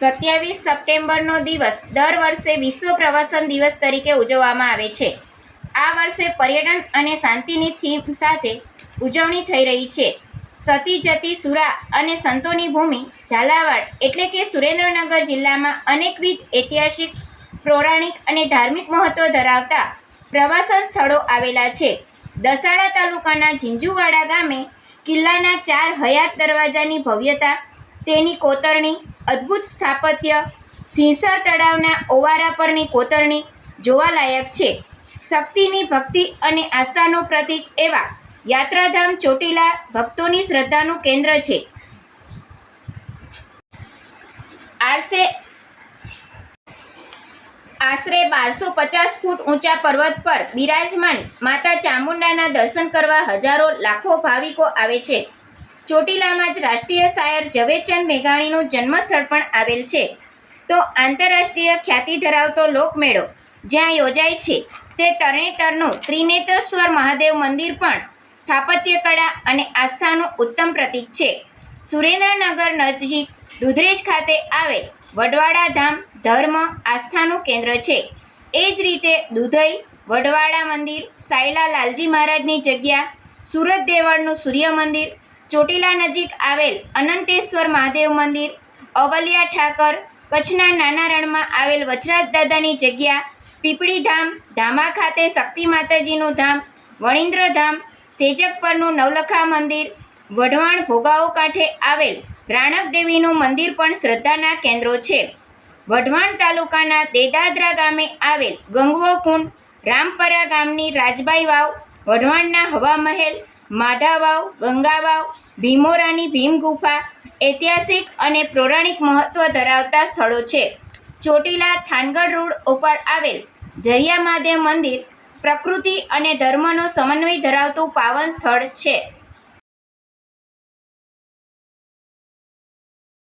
સત્યાવીસ સપ્ટેમ્બરનો દિવસ દર વર્ષે વિશ્વ પ્રવાસન દિવસ તરીકે ઉજવવામાં આવે છે. આ વર્ષે પર્યટન અને શાંતિની થીમ સાથે ઉજવણી થઈ રહી છે. સતી જતી સુરા અને સંતોની ભૂમિ ઝાલાવાડ એટલે કે સુરેન્દ્રનગર જિલ્લામાં અનેકવિધ ઐતિહાસિક, પૌરાણિક અને ધાર્મિક મહત્ત્વ ધરાવતા પ્રવાસન સ્થળો આવેલા છે. દસાડા તાલુકાના ઝીંઝુવાડા ગામે કિલ્લાના ચાર હયાત દરવાજાની ભવ્યતા, તેની કોતરણી અદ્ભુત સ્થાપત્ય સિંસર તળાવના ઓવારા પરની કોતરણી જોવાલાયક છે. શક્તિની ભક્તિ અને આસ્થાનું પ્રતીક એવા યાત્રાધામ ચોટીલા ભક્તોની શ્રદ્ધાનું કેન્દ્ર છે. આરસે આશરે બારસો પચાસ ફૂટ ઊંચા પર્વત પર બિરાજમાન માતા ચામુંડાના દર્શન કરવા હજારો લાખો ભાવિકો આવે છે. ચોટીલામાં જ રાષ્ટ્રીય શાયર ઝવેરચંદ મેઘાણીનું જન્મસ્થળ પણ આવેલ છે. તો આંતરરાષ્ટ્રીય ખ્યાતિ ધરાવતો લોકમેળો જ્યાં યોજાય છે તે તરણેતરનું ત્રિનેત્રેશ્વર મહાદેવ મંદિર પણ સ્થાપત્ય કળા અને આસ્થાનું ઉત્તમ પ્રતીક છે. સુરેન્દ્રનગર નજીક દુધરેજ ખાતે આવેલ વડવાડા ધામ ધર્મ આસ્થાનું કેન્દ્ર છે. એ જ રીતે દુધઈ, વડવાડા મંદિર, સાયલા લાલજી મહારાજની જગ્યા, સુરત દેવળનું સૂર્ય મંદિર ચોટીલા નજીક આવેલ અનંતેશ્વર મહાદેવ મંદિર, અવલિયા ઠાકર, કચ્છના નાના રણમાં આવેલ વચરાજ દાદાની જગ્યા, પીપળી ધામ, ધામા ખાતે શક્તિ માતાજીનું ધામ, વણિન્દ્ર ધામ, સેજક પરનું નવલખા મંદિર, વઢવાણ ભોગાવો કાંઠે આવેલ રાણક દેવીનું મંદિર પણ શ્રદ્ધાના કેન્દ્રો છે. વઢવાણ તાલુકાના દેદાદરા ગામે આવેલ ગંગવો કુંડ રામપરા ગામની રાજબાઈ વાવ, વઢવાણના હવા મહેલ માધા ગંગાવાવ, ભીમોરાની ભીમ ગુફા ઐતિહાસિક અને પૌરાણિક મહત્વ ધરાવતા સ્થળો છે. ચોટીલા થાનગઢ રોડ ઉપર આવેલ જરિયા મહાદેવ મંદિર પ્રકૃતિ અને ધર્મનો સમન્વય ધરાવતું પાવન સ્થળ છે.